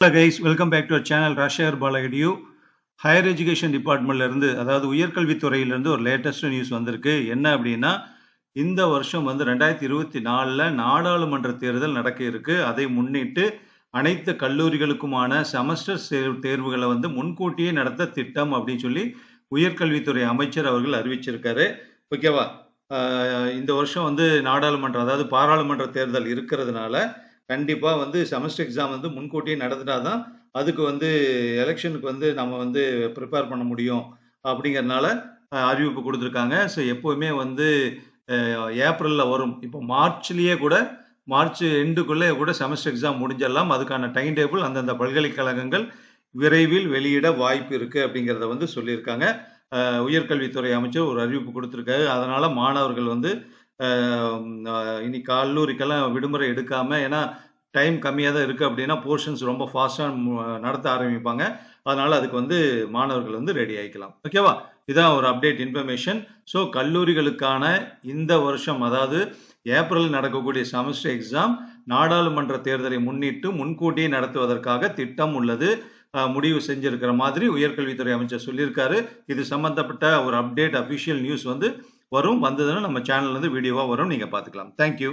Hello guys welcome back to our channel ராஷேர் பாலகடியூ higher education டிபார்ட்மெண்ட்லேருந்து அதாவது உயர்கல்வித்துறையிலேருந்து ஒரு லேட்டஸ்ட் நியூஸ் வந்திருக்கு. என்ன அப்படின்னா இந்த வருஷம் வந்து ரெண்டாயிரத்தி இருபத்தி நாலில் நாடாளுமன்ற தேர்தல் நடக்க இருக்கு. அதை முன்னிட்டு அனைத்து கல்லூரிகளுக்குமான செமஸ்டர் தேர்வுகளை வந்து முன்கூட்டியே நடத்த திட்டம் அப்படின்னு சொல்லி உயர்கல்வித்துறை அமைச்சர் அவர்கள் அறிவிச்சிருக்காரு. ஓகேவா இந்த வருஷம் வந்து நாடாளுமன்றம் அதாவது பாராளுமன்ற தேர்தல் இருக்கிறதுனால கண்டிப்பாக வந்து செமஸ்டர் எக்ஸாம் வந்து முன்கூட்டியே நடத்தினாதான் அதுக்கு வந்து எலெக்ஷனுக்கு வந்து நம்ம வந்து ப்ரிப்பேர் பண்ண முடியும் அப்படிங்கறதுனால அறிவிப்பு கொடுத்துருக்காங்க. ஸோ எப்போவுமே வந்து ஏப்ரலில் வரும். இப்போ மார்ச்லேயே கூட மார்ச் எண்டுக்குள்ளே கூட செமஸ்டர் எக்ஸாம் முடிஞ்சிடலாம். அதுக்கான டைம் டேபிள் அந்தந்த பல்கலைக்கழகங்கள் விரைவில் வெளியிட வாய்ப்பு இருக்குது அப்படிங்கிறத வந்து சொல்லியிருக்காங்க. உயர்கல்வித்துறை அமைச்சர் ஒரு அறிவிப்பு கொடுத்துருக்காரு. அதனால் மாணவர்கள் வந்து இனி கல்லூரிக்கெல்லாம் விடுமுறை எடுக்காமல் ஏன்னா டைம் கம்மியாக தான் இருக்குது அப்படின்னா போர்ஷன்ஸ் ரொம்ப ஃபாஸ்ட்டாக நடத்த ஆரம்பிப்பாங்க. அதனால் அதுக்கு வந்து மாணவர்கள் வந்து ரெடி ஆகிக்கலாம் ஓகேவா இதான் ஒரு அப்டேட் இன்ஃபர்மேஷன் ஸோ கல்லூரிகளுக்கான இந்த வருஷம் அதாவது ஏப்ரல் நடக்கக்கூடிய செமஸ்டர் எக்ஸாம் நாடாளுமன்ற தேர்தலை முன்னிட்டு முன்கூட்டியே நடத்துவதற்காக திட்டம் உள்ளது. முடிவு செஞ்சிருக்கிற மாதிரி உயர்கல்வித்துறை அமைச்சர் சொல்லியிருக்காரு. இது சம்பந்தப்பட்ட ஒரு அப்டேட் அபிஷியல் நியூஸ் வந்து வரும் வந்ததுன்னா நம்ம சேனல்ல இருந்து வீடியோவா வரும் நீங்க பாத்துக்கலாம் தேங்க்யூ